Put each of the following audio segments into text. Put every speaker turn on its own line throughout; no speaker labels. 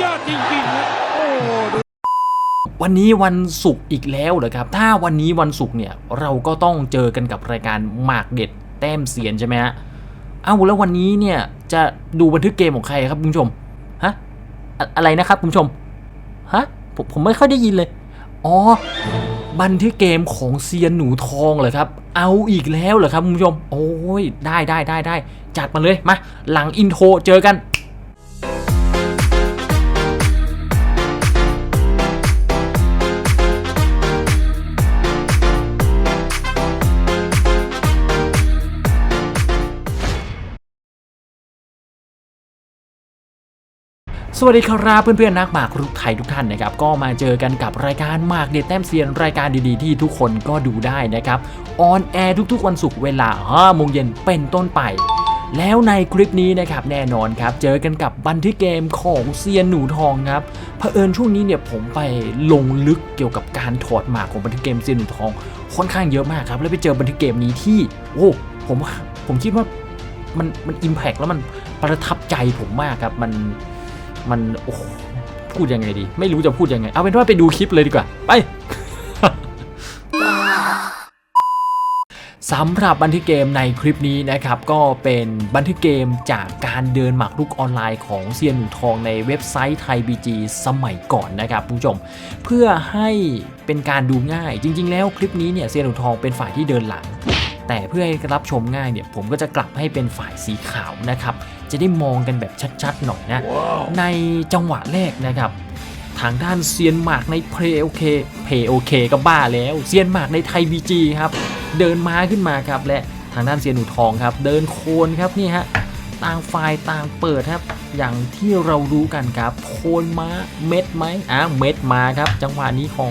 ยอดจริงๆโอ้ดู
วันนี้วันศุกร์อีกแล้วเหรอครับ ถ้าวันนี้วันศุกร์เนี่ยเราก็ต้องเจอกันกับรายการหมากเด็ดแต้มเสียนใช่ไหมฮะ เอ้าแล้ววันนี้เนี่ยจะดูบันทึกเกมของใครครับคุณผู้ชม ฮะอะอะไรนะครับคุณผู้ชม ฮะผมผมไม่ค่อยได้ยินเลย อ๋อ บันทึกเกมของเซียนหนูทองเหรอครับ เอาอีกแล้วเหรอครับคุณผู้ชม โอ้ยได้ได้ได้ได้จัดมาเลย มา หลังอินโทรเจอกัน สวัสดีครับเพื่อนๆนักหมากรุกไทยทุกท่านนะครับก็มาเจอกันกับรายการหมากเด็ดแต้มเซียนรายการดีๆ ที่ทุกคนก็ดูได้นะครับออนแอร์ทุกๆ วันศุกร์เวลา5โมงเย็นเป็นต้นไป แล้วในคลิปนี้นะครับแน่นอนครับเจอกันกับบันทึกเกมของเซียนหนูทองครับเผอิญช่วงนี้เนี่ยผมไปลงลึกเกี่ยวกับการถอดหมากของบันทึกเกมเซียนหนูทองค่อนข้างเยอะมากครับแล้วไปเจอบันทึกเกมนี้ที่โอ้ผมผมคิดว่ามันมันอิมแพกแล้วมันประทับใจผมมากครับมัน มันโอ้พูดยังไงดี ไม่รู้จะพูดยังไง เอาเป็นว่าไปดูคลิปเลยดีกว่า ไปสำหรับบันทึกเกมในคลิปนี้นะครับ ก็เป็นบันทึกเกมจากการเดินหมากรุกออนไลน์ของเซียนหนูทองในเว็บไซต์ไทยบีจีสมัยก่อนนะครับผู้ชม เพื่อให้เป็นการดูง่าย จริง ๆ แล้วคลิปนี้เนี่ยเซียนหนูทองเป็นฝ่ายที่เดินหลัง แต่เพื่อให้รับชมง่ายเนี่ยผมก็จะกลับให้เป็นฝ่ายสีขาวนะครับ จะได้มองกันแบบชัดๆหน่อยนะในจังหวะแรกนะครับ ทางด้านเซียนหมากในเพลโอเคเพลโอเคก็บ้าแล้วเซียนหมากในไทยบีจีครับ เดินม้าขึ้นมาครับ และทางด้านเซียนหนูทองครับ เดินโคนครับนี่ฮะต่างฝ่ายต่างเปิดครับ อย่างที่เรารู้กันครับ โคนม้าเม็ดไหมอะเม็ดมาครับ จังหวะนี้ของ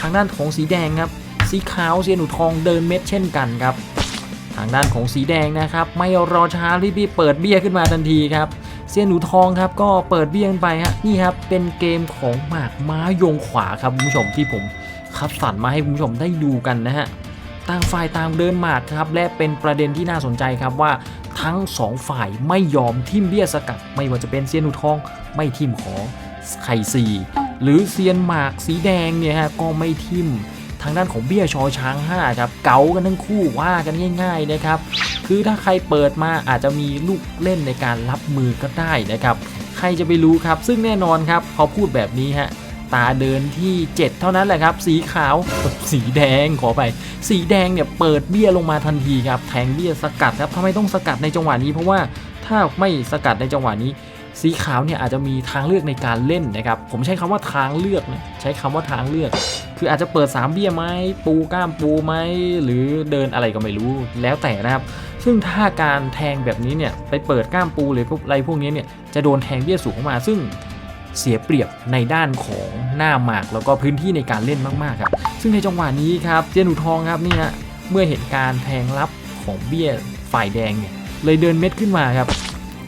ทางด้านของสีแดงครับ สีขาวเซียนหนูทองเดินเม็ดเช่นกันครับทางด้านของสีแดงนะครับ ไม่รอช้ารีบๆเปิดเบี้ยขึ้นมาทันทีครับเซียนหนูทองครับก็เปิดเบี้ยขึ้นไปฮะนี่ครับเป็นเกมของหมากม้ายงขวาครับคุณผู้ชมที่ผมคัดสรรมาให้คุณผู้ชมได้ดูกันนะฮะต่างฝ่ายต่างเดินหมากครับและเป็นประเด็นที่น่าสนใจครับว่าทั้งสองฝ่ายไม่ยอมทิมเบี้ยสกัด ไม่ว่าจะเป็นเซียนหนูทองไม่ทิมของไข่สีหรือเซียนหมากสีแดงเนี่ยฮะก็ไม่ทิม ทางด้านของเบี้ยชอช้าง5ครับเก๋ากันทั้งคู่ว่ากันง่าย ๆนะครับ คือถ้าใครเปิดมาอาจจะมีลูกเล่นในการรับมือก็ได้นะครับ ใครจะไปรู้ครับ ซึ่งแน่นอนครับพอพูดแบบนี้ฮะตาเดินที่ 7 เท่านั้นแหละครับ สีขาวสีแดงขอไป สีแดงเนี่ยเปิดเบี้ยลงมาทันทีครับแทงเบี้ยสกัดครับทำไมต้องสกัดในจังหวะนี้เพราะว่าถ้าไม่สกัดในจังหวะนี้ สีขาวเนี่ยอาจจะมีทางเลือกในการเล่นนะครับ ผมใช้คำว่าทางเลือกนะใช้คำว่าทางเลือก คืออาจจะเปิด 3 เบี้ยไหมปูกล้ามปูไหมหรือเดินอะไรก็ไม่รู้แล้วแต่นะครับ ซึ่งถ้าการแทงแบบนี้เนี่ยไปเปิดกล้ามปูหรือพวกอะไรพวกนี้เนี่ยจะโดนแทงเบี้ยสูงเข้ามา ซึ่งเสียเปรียบในด้านของหน้าหมากแล้วก็พื้นที่ในการเล่นมากๆครับ ซึ่งในจังหวะนี้ครับเจนูทองครับนี่ฮะเมื่อเห็นการแทงรับของเบี้ยฝ่ายแดงเนี่ยเลยเดินเม็ดขึ้นมาครับ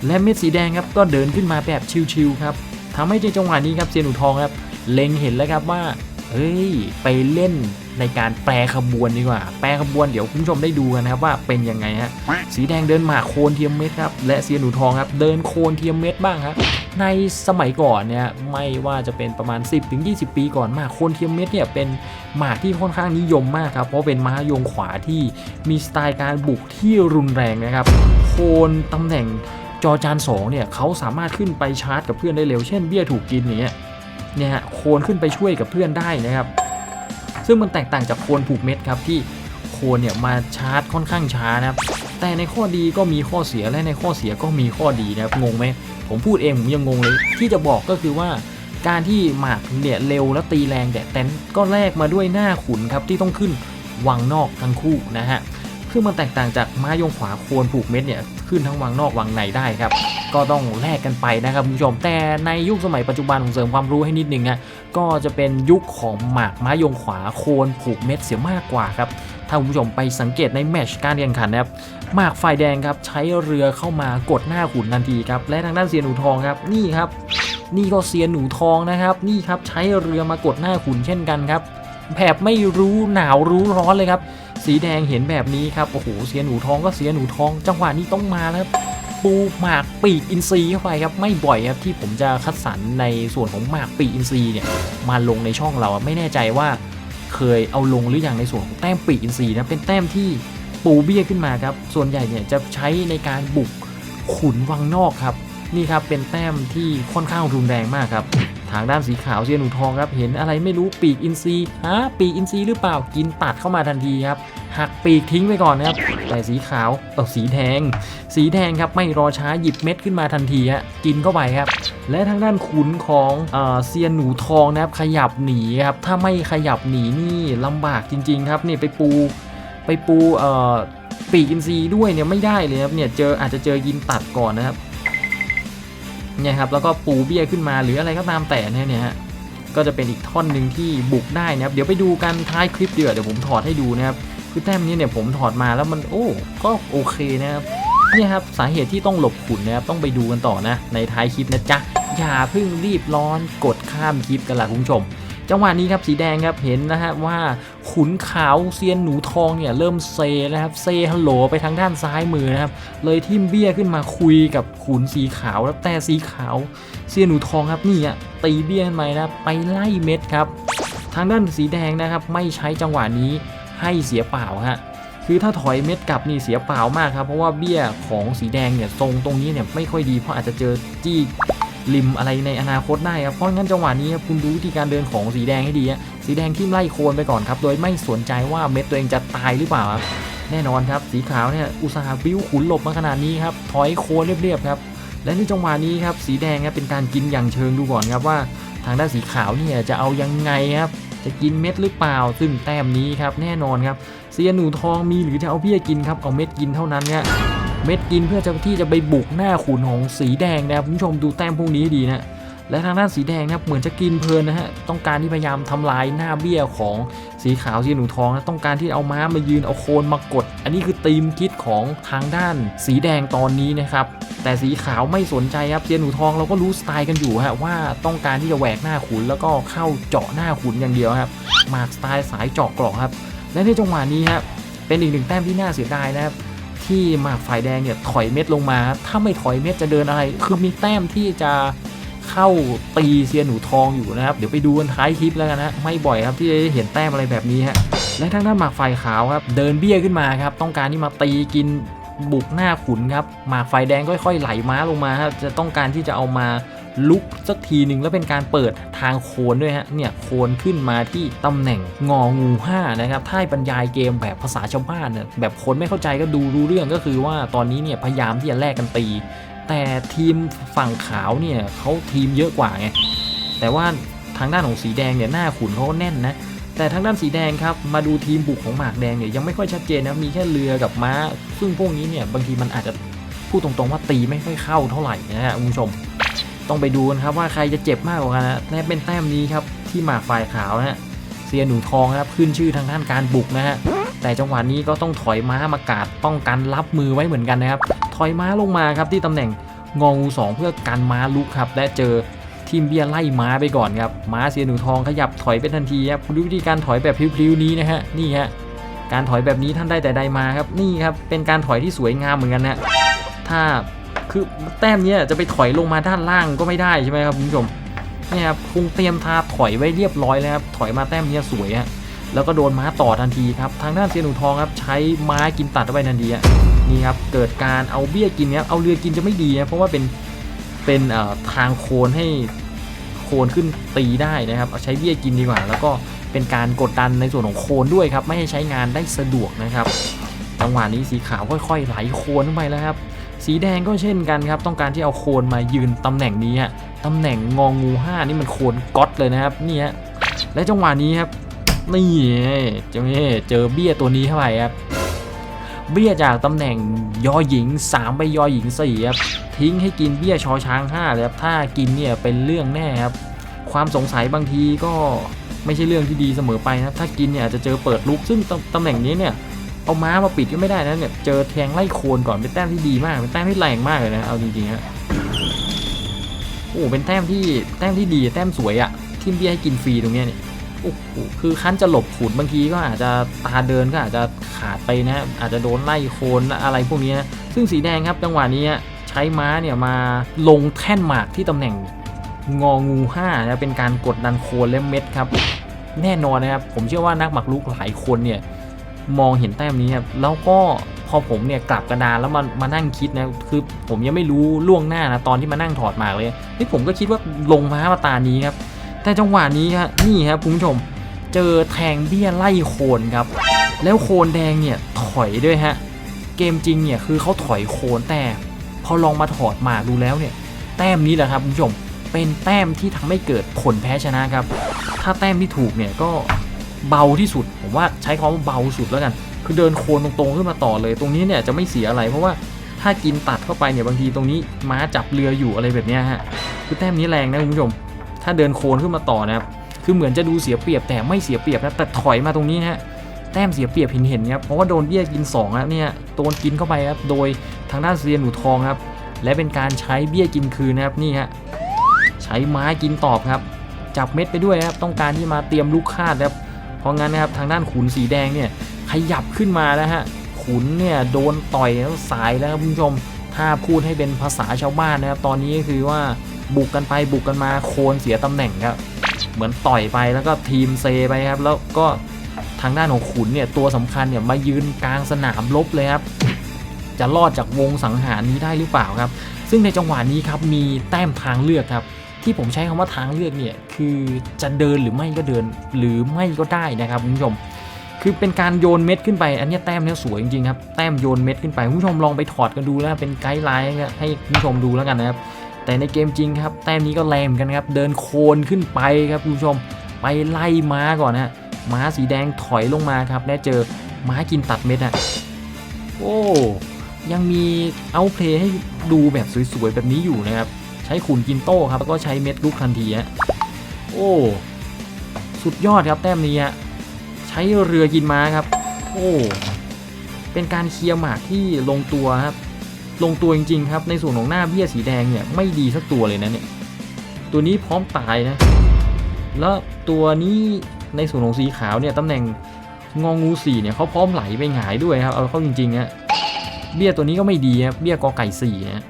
และเม็ดสีแดงครับก็เดินขึ้นมาแบบชิวๆครับทำให้ในจังหวะนี้ครับเซียนหนูทองครับเล็งเห็นแล้วครับว่า เฮ้ย ไปเล่นในการแปรขบวนดีกว่า แปรขบวนเดี๋ยวคุณผู้ชมได้ดูกันนะครับว่าเป็นยังไงฮะ สีแดงเดินหมากโคนเทียมเม็ดครับ และเซียหนูทองครับ เดินโคนเทียมเม็ดบ้างครับในสมัยก่อนเนี่ยไม่ว่าจะเป็นประมาณ 10-20 ปีก่อนหมากโคนเทียมเม็ดเนี่ยเป็นหมากที่ค่อนข้างนิยมมากครับ เพราะเป็นม้าโยงขวาที่มีสไตล์การบุกที่รุนแรงนะครับ โคนตำแหน่งจอจาน2เนี่ยเขาสามารถขึ้นไปชาร์จกับเพื่อนได้เร็ว เช่นเบี้ยถูกกินอย่างเงี้ย เนี่ยฮะโคนขึ้นไปช่วยกับเพื่อนได้นะครับ ซึ่งมันแตกต่างจากโคนผูกเม็ดครับที่โคนเนี่ยมาชาร์จค่อนข้างช้านะครับแต่ในข้อดีก็มีข้อเสียและในข้อเสียก็มีข้อดีนะครับงงไหมผมพูดเองผมยังงงเลย ที่จะบอกก็คือว่าการที่หมากเนี่ยเร็วและตีแรงแต่แต่ก็แลกมาด้วยหน้าขุนครับที่ต้องขึ้นวังนอกทั้งคู่นะฮะ ซึ่งมันแตกต่างจากม้ายงขวาโคนผูกเม็ดเนี่ยขึ้นทั้งวังนอกวังในได้ครับ ก็ต้องแลกกันไปนะครับคุณผู้ชม แต่ในยุคสมัยปัจจุบันผมเสริมความรู้ให้นิดนึงนะก็จะเป็นยุคของหมากม้ายงขวาโคนผูกเม็ดเสียมากกว่าครับถ้าคุณผู้ชมไปสังเกตในแมชการแข่งขันนะครับหมากฝ่ายแดงครับใช้เรือเข้ามากดหน้าขุนทันทีครับและทางด้านเซียนหนูทองครับนี่ครับ นี่ก็เซียนหนูทองนะครับ นี่ครับใช้เรือมากดหน้าขุนเช่นกันครับแบบไม่รู้หนาวรู้ร้อนเลยครับ สีแดงเห็นแบบนี้ครับ โอ้โห เสียหนูทองก็เสียหนูทอง จังหวะนี้ต้องมาแล้วปูหมากปีกอินทรีเข้าไปครับ ไม่บ่อยครับที่ผมจะคัดสรรในส่วนของหมากปีกอินทรีเนี่ยมาลงในช่องเราไม่แน่ใจว่าเคยเอาลงหรือยังในส่วนของแต้มปีกอินทรีนะเป็นแต้มที่ปูเบี้ยขึ้นมาครับ ส่วนใหญ่เนี่ยจะใช้ในการบุกขุนวังนอกครับ นี่ครับเป็นแต้มที่ค่อนข้างรุนแรงมากครับ ทางด้านสีขาวเซียนหนูทองครับเห็นอะไรไม่รู้ปีกอินซีฮะปีกอินซีหรือเปล่ากินตัดเข้ามาทันทีครับหักปีกทิ้งไปก่อนนะครับแต่สีขาวเออสีแดง สีแดงครับไม่รอช้าหยิบเม็ดขึ้นมาทันทีฮะกินเข้าไปครับ และทางด้านขุนของเอ่อเซียนหนูทองนะครับขยับหนีครับถ้าไม่ขยับหนีนี่ลำบากจริง ๆ ครับนี่ไปปูไปปูเอ่อปีกอินซีด้วยเนี่ยไม่ได้เลยครับเนี่ยเจออาจจะเจอยินตัดก่อนนะครับ เนี่ยครับแล้วก็ปูเบี้ยขึ้นมาหรืออะไรก็ตามแต่เนี่ยเนี่ยก็จะเป็นอีกท่อนหนึ่งที่บุกได้นะครับเดี๋ยวไปดูกันท้ายคลิปเดี๋ยวเดี๋ยวผมถอดให้ดูนะครับคือแต้มนี้เนี่ยผมถอดมาแล้วมันโอ้ก็โอเคนะครับเนี่ยครับสาเหตุที่ต้องหลบขุนนะครับต้องไปดูกันต่อนะ ในท้ายคลิปนะจ๊ะอย่าเพิ่งรีบร้อนกดข้ามคลิปกันละคุณผู้ชม จังหวะนี้ครับสีแดงครับเห็นนะฮะว่า ขุนขาวเซียนหนูทองเนี่ยเริ่มเซนะครับเซฮัลโหลไปทางด้านซ้ายมือนะครับเลยทิมเบี้ยขึ้นมาคุยกับขุนสีขาวแล้วแต่สีขาวเซียนหนูทองครับนี่อะตีเบี้ยขึ้นไปนะไปไล่เม็ดครับ ทางด้านสีแดงนะครับไม่ใช้จังหวะนี้ให้เสียเปล่าฮะคือถ้าถอยเม็ดกลับนี่เสียเปล่ามากครับเพราะว่าเบี้ยของสีแดงเนี่ยทรงตรงนี้เนี่ยไม่ค่อยดีเพราะอาจจะเจอจี้ ริมอะไรในอนาคตได้ครับเพราะงั้นจังหวะนี้ครับคุณดูวิธีการเดินของสีแดงให้ดีสีแดงที่ไล่โคนไปก่อนครับโดยไม่สนใจว่าเม็ดตัวเองจะตายหรือเปล่าครับแน่นอนครับสีขาวเนี่ยอุตสาห์บิ้วขุนหลบมาขนาดนี้ครับถอยโคนเรียบๆครับและในจังหวะนี้ครับสีแดงครับเป็นการกินอย่างเชิงดูก่อนครับว่า ทางด้านสีขาวเนี่ยจะเอายังไงครับจะกินเม็ดหรือเปล่า ซึ่งแต้มนี้ครับแน่นอนครับเซียนหนูทองมีหรือจะเอาเบี้ยกินครับเอาเม็ดกินเท่านั้นเนี่ย เม็ดกินเพื่อจะที่จะไปบุกหน้าขุนของสีแดงนะครับคุณผู้ชมดูแต้มพวกนี้ดีนะและทางด้านสีแดงนะครับเหมือนจะกินเพลินนะฮะต้องการที่พยายามทำลายหน้าเบี้ยของสีขาวสีหนูทองนะต้องการที่เอาม้ามายืนเอาโคนมากด อันนี้คือธีมคิดของทางด้านสีแดงตอนนี้นะครับแต่สีขาวไม่สนใจครับเซียนหนูทองเราก็รู้สไตล์กันอยู่ฮะว่าต้องการที่จะแหวกหน้าขุนแล้วก็เข้าเจาะหน้าขุนอย่างเดียวครับหมากสไตล์สายเจาะกรอกครับและในจังหวะนี้ครับเป็นอีกหนึ่งแต้มที่น่าเสียดายนะครับ ที่หมากฝ่ายแดงเนี่ยถอยเม็ดลงมา ถ้าไม่ถอยเม็ดจะเดินอะไร คือมีแต้มที่จะเข้าตีเซียนหนูทองอยู่นะครับ เดี๋ยวไปดูกันท้ายคลิปแล้วกันนะไม่บ่อยครับที่จะเห็นแต้มอะไรแบบนี้ฮะและทางด้านหมากฝ่ายขาวครับ เดินเบี้ยขึ้นมาครับต้องการที่มาตีกินบุกหน้าขุนครับหมากฝ่ายแดงค่อยๆไหลม้าลงมาครับจะต้องการที่จะเอามา ลุกสักทีหนึ่งแล้วเป็นการเปิดทางโคนด้วยฮะเนี่ยโคนขึ้นมาที่ตำแหน่งงองู5นะครับถ้าบรรยายเกมแบบภาษาชาวบ้านเนี่ยแบบคนไม่เข้าใจก็ดูรู้เรื่องก็คือว่าตอนนี้เนี่ยพยายามที่จะแลกกันตี แต่ทีมฝั่งขาวเนี่ยเขาทีมเยอะกว่าไงแต่ว่าทางด้านของสีแดงเนี่ยหน้าขุนเขาก็แน่นนะแต่ทางด้านสีแดงครับมาดูทีมบุกของหมากแดงเนี่ยยังไม่ค่อยชัดเจนนะมีแค่เรือกับม้า ซึ่งพวกนี้เนี่ยบางทีมันอาจจะพูดตรงๆว่าตีไม่ค่อยเข้าเท่าไหร่นะฮะคุณผู้ชม ต้องไปดูกันครับว่าใครจะเจ็บมากกว่ากันนะและเป็นแต้มนี้ครับที่หมากฝ่ายขาวนะฮะเซียนหนูทองครับขึ้นชื่อทางด้านการบุกนะฮะแต่จังหวะนี้ก็ต้องถอยม้ามากาดป้องกันรับมือไว้เหมือนกันนะครับ ถอยม้าลงมาครับที่ตำแหน่งงองูสองเพื่อกันม้าลุกครับ และเจอทีมเบียร์ไล่ม้าไปก่อนครับม้าเซียหนูทองขยับถอยไปทันทีครับดูวิธีการถอยแบบพลิ้วๆนี้นะฮะนี่ฮะการถอยแบบนี้ท่านได้แต่ใดมาครับนี่ครับเป็นการถอยที่สวยงามเหมือนกันนะถ้า คือแต้มเนี้ยจะไปถอยลงมาด้านล่างก็ไม่ได้ใช่ไหมครับคุณผู้ชมเนี่ยครับคงเตรียมทาถอยไว้เรียบร้อยแล้วครับถอยมาแต้มเนี้ยสวยฮะแล้วก็โดนม้าต่อทันทีครับทางด้านเซียนหนูทองครับใช้ไม้กินตัดไปทันทีอะนี่ครับเกิดการเอาเบี้ยกินเนี่ยเอาเรือกินจะไม่ดีนะเพราะว่าเป็นเป็นทางโคนให้โคนขึ้นตีได้นะครับเอาใช้เบี้ยกินดีกว่า แล้วก็เป็นการกดดันในส่วนของโคนด้วยครับไม่ให้ใช้งานได้สะดวกนะครับจังหวะนี้สีขาวค่อยๆไหลโคนขึ้นไปแล้วครับ สีแดงก็เช่นกันครับ ต้องการที่เอาโคนมายืนตำแหน่งนี้ฮะตำแหน่งงองูห้านี่มันโคนก๊อตเลยนะครับนี่ฮะและจังหวะนี้ครับนี่เจ้านี่เจอเบี้ยตัวนี้เข้าไปครับเบี้ยจากตำแหน่งยอหญิง 3 ไปยอหญิง4ครับทิ้งให้กินเบี้ยชอช้าง5เลยครับถ้ากินเนี่ยเป็นเรื่องแน่ครับความสงสัยบางทีก็ไม่ใช่เรื่องที่ดีเสมอไปนะครับถ้ากินเนี่ยจะเจอเปิดลุกซึ่งตตำแหน่งนี้เนี่ย เอาม้ามาปิดก็ไม่ได้นะเนี่ยเจอแทงไล่โคนก่อนเป็นแต้มที่ดีมากเป็นแต้มที่แรงมากเลยนะเอาจริงๆฮะโอ้เป็นแต้มที่แต้มที่ดีแต้มสวยอะทีมเบี้ยให้กินฟรีตรงเนี้ยเนี่ยโอ้โหคือคั้นจะหลบขุนบางทีก็อาจจะตาเดินก็อาจจะขาดไปนะอาจจะโดนไล่โคนอะไรพวกนี้นะซึ่งสีแดงครับจังหวะนี้ใช้ม้าเนี่ยมาลงแท่นหมากที่ตำแหน่งงองู5นะเป็นการกดดันโคนและเม็ดครับ แน่นอนนะครับ ผมเชื่อว่านักหมากรุกหลายคนเนี่ย มองเห็นแต้มนี้ครับแล้วก็พอผมเนี่ยกลับกระดานแล้วมามานั่งคิดนะคือผมยังไม่รู้ล่วงหน้านะตอนที่มานั่งถอดหมากเลยนี่ผมก็คิดว่าลงม้ามาตานี้ครับแต่จังหวะนี้ครับนี่ครับคุณผู้ชมเจอแทงเบี้ยไล่โคนครับ แล้วโคนแดงเนี่ยถอยด้วยฮะเกมจริงเนี่ยคือเขาถอยโคนแต่พอลองมาถอดหมากดูแล้วเนี่ยแต้มนี้แหละครับคุณผู้ชมเป็นแต้มที่ทำให้เกิดผลแพ้ชนะครับ ถ้าแต้มที่ถูกเนี่ยก็ เบาที่สุด ผมว่าใช้คำว่าเบาสุดแล้วกัน คือเดินโคนตรงๆขึ้นมาต่อเลย ตรงนี้เนี่ยจะไม่เสียอะไรเพราะว่าถ้ากินตัดเข้าไปเนี่ยบางทีตรงนี้ม้าจับเรืออยู่อะไรแบบนี้ฮะคือแต้มนี้แรงนะคุณผู้ชม ถ้าเดินโคนขึ้นมาต่อนะครับคือเหมือนจะดูเสียเปรียบแต่ไม่เสียเปรียบนะแต่ถอยมาตรงนี้ฮะแต้มเสียเปรียบเห็นเห็นครับเพราะว่าโดนเบี้ยกิน2ครับเนี่ยโดนกินเข้าไปครับโดยทางด้านเซียนหนูทองครับและเป็นการใช้เบี้ยกินคืนนะครับนี่ฮะใช้ไม้กินตอบครับ จับเม็ดไปด้วยครับต้องการที่มาเตรียมลูกคาดครับ เพราะงั้นนะครับทางด้านขุนสีแดงเนี่ยขยับขึ้นมาแล้วฮะขุนเนี่ยโดนต่อยแล้วสายแล้วครับคุณผู้ชมถ้าพูดให้เป็นภาษาชาวบ้านนะครับตอนนี้ก็คือว่าบุกกันไปบุกกันมาโคนเสียตำแหน่งครับเหมือนต่อยไปแล้วก็ทีมเซไปครับแล้วก็ทางด้านของขุนเนี่ยตัวสำคัญเนี่ยมายืนกลางสนามรบเลยครับจะรอดจากวงสังหารนี้ได้หรือเปล่าครับ ซึ่งในจังหวะนี้ครับมีแต้มทางเลือกครับ ที่ผมใช้คำว่าทางเลือกเนี่ยคือจะเดินหรือไม่ก็เดินหรือไม่ก็ได้นะครับคุณผู้ชมคือเป็นการโยนเม็ดขึ้นไป อันนี้แต้มเนี้ยสวยจริงๆครับแต้มโยนเม็ดขึ้นไปคุณผู้ชมลองไปถอดกันดูแล้วเป็นไกด์ไลน์ให้คุณผู้ชมดูแล้วกันนะครับแต่ในเกมจริงครับแต้มนี้ก็แรงกันครับเดินโคนขึ้นไปครับคุณผู้ชมไปไล่ม้าก่อนนะฮะม้าสีแดงถอยลงมาครับและเจอม้ากินตัดเม็ดอะโอ้ยังมีเอาเพลย์ให้ดูแบบสวยๆแบบนี้อยู่นะครับ ใช้ขุนกินโต้ครับแล้วก็ใช้เม็ดลูกทันทีฮะโอ้สุดยอดครับแต้มนี้ฮะใช้เรือกินม้าครับ โอ้เป็นการเคลียร์หมากที่ลงตัวครับ ลงตัวจริง ๆ ครับ ในส่วนของหน้าเบี้ยสีแดงเนี่ยไม่ดีสักตัวเลยนะเนี่ยตัวนี้พร้อมตายนะ แล้วตัวนี้ในส่วนของสีขาวเนี่ยตำแหน่งงองูสี่เนี่ยเขาพร้อมไหลไปหงายด้วยครับเอาเข้าจริงๆฮะเบี้ยตัวนี้ก็ไม่ดีครับเบี้ยกอไก่สี่นะ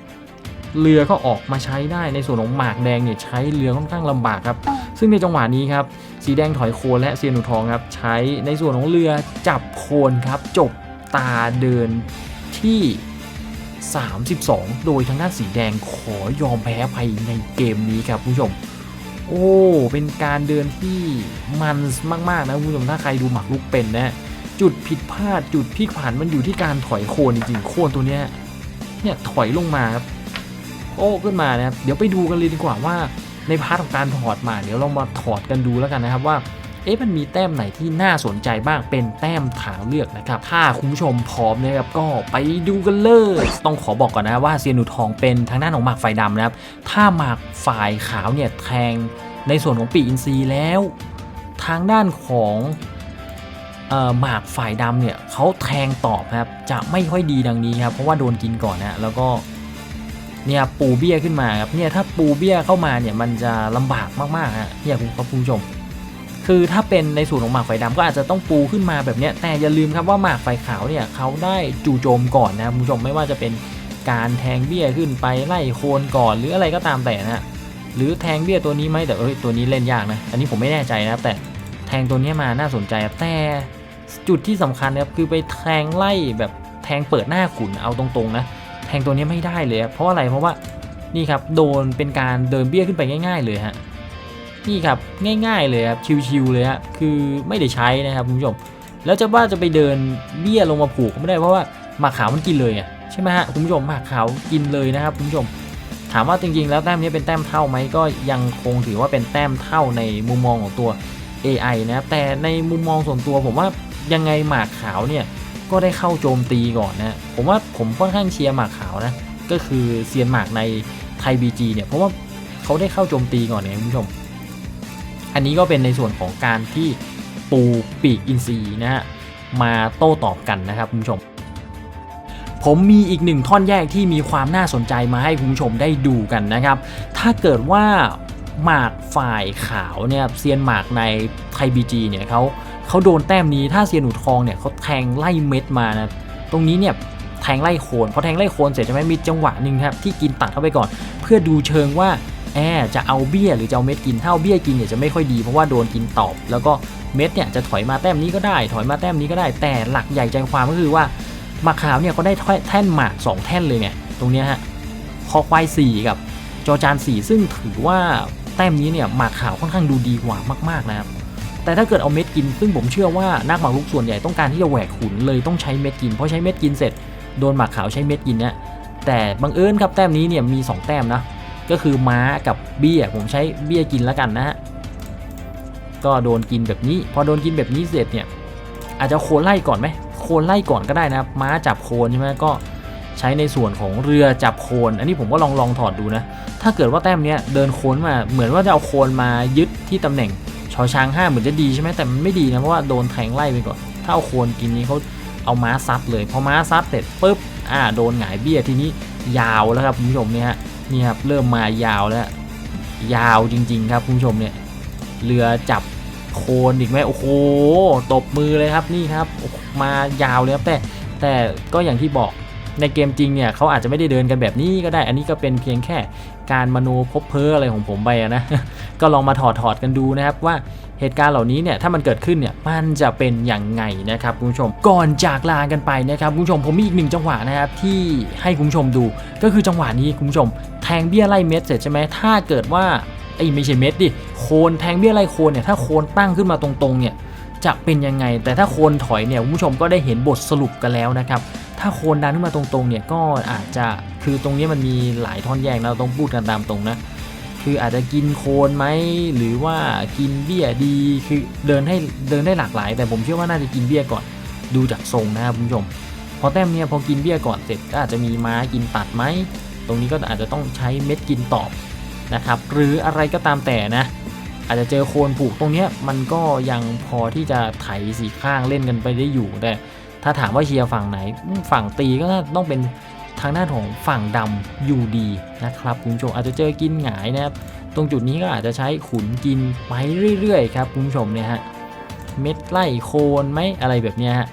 เรือก็ออกมาใช้ได้ในส่วนของหมากแดงเนี่ยใช้เรือค่อนข้างลำบากครับ ซึ่งในจังหวะนี้ครับสีแดงถอยโคนและเซียนหนูทองครับใช้ในส่วนของเรือจับโคนครับจบตาเดินที่ 32 โดยทางด้านสีแดงขอยอมแพ้ไปในเกมนี้ครับคุณผู้ชม โอ้ เป็นการเดินที่มันมากๆนะคุณผู้ชมถ้าใครดูหมากรุกเป็นนะจุดผิดพลาดจุดพลิกผันมันอยู่ที่การถอยโคนจริงๆโคนตัวเนี้ยเนี่ยถอยลงมาครับ โอ้ขึ้นมานะครับ เดี๋ยวไปดูกันเลยดีกว่าว่าในพาร์ทของการถอดมา เดี๋ยวเรามาถอดกันดูแล้วกันนะครับว่าเอ๊ะมันมีแต้มไหนที่น่าสนใจบ้างเป็นแต้มทางเลือกนะครับ ถ้าคุณผู้ชมพร้อมนะครับก็ไปดูกันเลย ต้องขอบอกก่อนนะว่าเซียนหนูทองเป็นทางด้านของหมากไฟดำนะครับ ถ้าหมากฝ่ายขาวเนี่ยแทงในส่วนของปีอินทรีแล้ว ทางด้านของหมากฝ่ายดำเนี่ยเขาแทงตอบครับจะไม่ค่อยดีดังนี้ครับเพราะว่าโดนกินก่อนนะแล้วก็ เนี่ยปูเบี้ยขึ้นมาครับเนี่ยถ้าปูเบี้ยเข้ามาเนี่ยมันจะลำบากมากๆฮะเนี่ยคุณครับคุณผู้ชม คือถ้าเป็นในส่วนของหมากไฟดำก็อาจจะต้องปูขึ้นมาแบบนี้แต่อย่าลืมครับว่าหมากไฟขาวเนี่ยเขาได้จู่โจมก่อนนะคุณผู้ชมไม่ว่าจะเป็นการแทงเบี้ยขึ้นไปไล่โคนก่อนหรืออะไรก็ตามแต่นะหรือแทงเบี้ยตัวนี้ไหมแต่เอ้ยตัวนี้เล่นยากนะอันนี้ผมไม่แน่ใจนะครับแต่แทงตัวนี้มาน่าสนใจครับแต่จุดที่สำคัญนะครับคือไปแทงไล่แบบแทงเปิดหน้าขุนเอาตรงๆนะ งตัวนี้ไม่ได้เลยครับเพราะอะไรเพราะว่านี่ครับโดนเป็นการเดินเบี้ยขึ้นไปง่าย ๆ เลยฮะนี่ครับง่ายๆเลยครับชิวๆเลยฮะคือไม่ได้ใช้นะครับคุณผู้ชมแล้วจะว่าจะไปเดินเบี้ยลงมาผูกก็ไม่ได้เพราะว่าหมากขาวมันกินเลยไงใช่ไหมฮะคุณผู้ชมหมากขาวกินเลยนะครับคุณผู้ชม ถามว่าจริงๆ แล้วแต้มนี้เป็นแต้มเท่าไหมก็ยังคงถือว่าเป็นแต้มเท่าในมุมมองของตัว AI นะครับแต่ในมุมมองส่วนตัวผมว่ายังไงหมากขาวเนี่ย ก็ได้เข้าโจมตีก่อนนะผมว่าผมค่อนข้างเชียร์หมากขาวนะก็คือเซียนหมากในไทยบีจีเนี่ยเพราะว่าเขาได้เข้าโจมตีก่อนเนี่ยคุณผู้ชม อันนี้ก็เป็นในส่วนของการที่ปูปีกอินทรีนะฮะมาโต้ตอบกันนะครับคุณผู้ชม ผมมีอีกหนึ่งท่อนแยกที่มีความน่าสนใจมาให้คุณผู้ชมได้ดูกันนะครับ ถ้าเกิดว่าหมากฝ่ายขาวเนี่ยเซียนหมากในไทยบีจีเนี่ยเขา เขาโดนแต้มนี้ถ้าเซียนหนูทองเนี่ยเขาแทงไล่เม็ดมานะตรงนี้เนี่ยแทงไล่โคนพอแทงไล่โคนเสร็จใช่ไหมมีจังหวะหนึ่งครับที่กินตัดเข้าไปก่อน เพื่อดูเชิงว่าแอจะเอาเบี้ยหรือจะเอาเม็ดกินถ้าเอาเบี้ยกินเนี่ยจะไม่ค่อยดีเพราะว่าโดนกินตอบ แล้วก็เม็ดเนี่ยจะถอยมาแต้มนี้ก็ได้ ถอยมาแต้มนี้ก็ได้ แต่หลักใหญ่ใจความก็คือว่าหมากขาวเนี่ยก็ได้แท่นหมากสองแท่นเลยเนี่ยตรงนี้ฮะคอควายสี่กับจอจานสี่ซึ่งถือว่าแต้มนี้เนี่ยหมากขาวค่อนข้างดูดีกว่ามากๆนะครับ แต่ถ้าเกิดเอาเม็ดกิน ซึ่งผมเชื่อว่านักหมากรุกส่วนใหญ่ต้องการที่จะแหวกขุนเลยต้องใช้เม็ดกิน เพราะใช้เม็ดกินเสร็จโดนหมากขาวใช้เม็ดกินเนี่ยแต่บังเอิญครับแต้มนี้เนี่ยมี 2 แต้มนะก็คือม้ากับเบี้ยผมใช้เบี้ยกินแล้วกันนะฮะก็โดนกินแบบนี้ พอโดนกินแบบนี้เสร็จเนี่ยอาจจะโคนไล่ก่อนไหมโคนไล่ก่อนก็ได้นะครับม้าจับโคนใช่ไหมก็ใช้ในส่วนของเรือจับโคน อันนี้ผมก็ลองลองถอดดูนะ ถ้าเกิดว่าแต้มเนี้ยเดินโคนมาเหมือนว่าจะเอาโคนมายึดที่ตำแหน่ง ชอช้างห้าเหมือนจะดีใช่ไหมแต่มันไม่ดีนะเพราะว่าโดนแทงไล่ไปก่อน ถ้าเอาโคนกินนี้เขาเอาม้าซัดเลยพอม้าซัดเสร็จปุ๊บอ่าโดนหงายเบี้ยทีนี้ยาวแล้วครับคุณผู้ชมเนี่ยฮะนี่ครับเริ่มมายาวแล้ว ยาวจริง ๆ ครับคุณผู้ชมเนี่ยเรือจับโคนอีกไหมโอ้โหตบมือเลยครับนี่ครับมายาวเลยครับแต่แต่ก็อย่างที่บอก ในเกมจริงเนี่ยเขาอาจจะไม่ได้เดินกันแบบนี้ก็ได้ อันนี้ก็เป็นเพียงแค่การมโนพบเพ้ออะไรของผมไปนะ ก็ลองมาถอดถอดกันดูนะครับว่าเหตุการณ์เหล่านี้เนี่ยถ้ามันเกิดขึ้นเนี่ยมันจะเป็นอย่างไงนะครับคุณผู้ชม ก่อนจากลากันไปนะครับคุณผู้ชมผมมีอีกหนึ่งจังหวะนะครับที่ให้คุณผู้ชมดู ก็คือจังหวะนี้คุณผู้ชม แทงเบี้ยไล่เม็ดเสร็จใช่ไหมถ้าเกิดว่าไอ้ไม่ใช่เม็ดดิโคนแทงเบี้ยไล่โคนเนี่ยถ้าโคนตั้งขึ้นมาตรงๆเนี่ยจะเป็นยังไง แต่ถ้าโคนถอยเนี่ยคุณผู้ชมก็ได้เห็นบทสรุปกันแล้วนะครับ ถ้าโคนดันขึ้นมาตรงๆเนี่ยก็อาจจะคือตรงนี้มันมีหลายท่อนแยกเราต้องพูดกันตามตรงนะคืออาจจะกินโคนไหมหรือว่ากินเบี้ยดีคือเดินให้เดินได้หลากหลาย แต่ผมเชื่อว่าน่าจะกินเบี้ยก่อนดูจากทรงนะครับคุณผู้ชม พอแต้มเนี่ยพอกินเบี้ยก่อนเสร็จก็อาจจะมีม้ากินตัดไหมตรงนี้ก็อาจจะต้องใช้เม็ดกินตอบนะครับ หรืออะไรก็ตามแต่นะอาจจะเจอโคนผูกตรงนี้มันก็ยังพอที่จะไถสีข้างเล่นกันไปได้อยู่แต่ ถ้าถามว่าเชียร์ฝั่งไหน ฝั่งตีก็น่าต้องเป็นทางด้านของฝั่งดำอยู่ดีนะครับคุณผู้ชมอาจจะเจอกินหงายนะครับตรงจุดนี้ก็อาจจะใช้ขุนกินไปเรื่อยๆครับคุณผู้ชมเนี่ยฮะเม็ดไล่โคนไหมอะไรแบบนี้ฮะ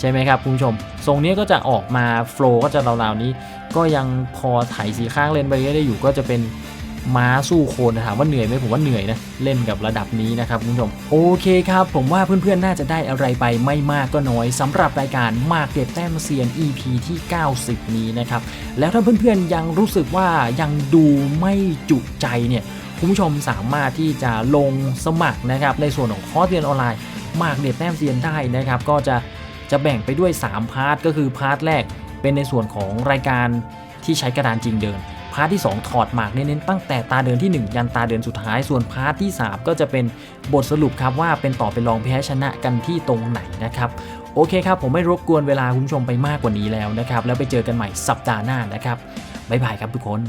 ใช่ไหมครับคุณผู้ชม ทรงนี้ก็จะออกมาโฟล์ก็จะราวๆนี้ ก็ยังพอไถสีข้างเล่นไปได้อยู่ก็จะเป็น ม้าสู้โคนถามว่าเหนื่อยไหมผมว่าเหนื่อยนะเล่นกับระดับนี้นะครับคุณผู้ชมโอเคครับ ผมว่าเพื่อนๆน่าจะได้อะไรไปไม่มากก็น้อยสำหรับรายการมากเด็ดแต้มเซียน EP ที่ 90 นี้นะครับแล้วถ้าเพื่อนๆยังรู้สึกว่ายังดูไม่จุใจเนี่ยคุณผู้ชมสามารถที่จะลงสมัครนะครับในส่วนของคอร์สเรียนออนไลน์มากเด็ดแต้มเซียนได้นะครับก็จะจะแบ่งไปด้วย 3 พาร์ทก็คือพาร์ทแรกเป็นในส่วนของรายการที่ใช้กระดานจริงเดิน พาร์ทที่ 2 ถอดหมากเน้นๆตั้งแต่ตาเดินที่ 1 ยันตาเดินสุดท้ายส่วนพาร์ทที่ 3 ก็จะเป็นบทสรุปครับว่าเป็นต่อเป็นรองแพ้ชนะกันที่ตรงไหนนะครับโอเคครับ ผมไม่รบกวนเวลาคุณผู้ชมไปมากกว่านี้แล้วนะครับ แล้วไปเจอกันใหม่สัปดาห์หน้านะครับบ๊ายบายครับทุกคน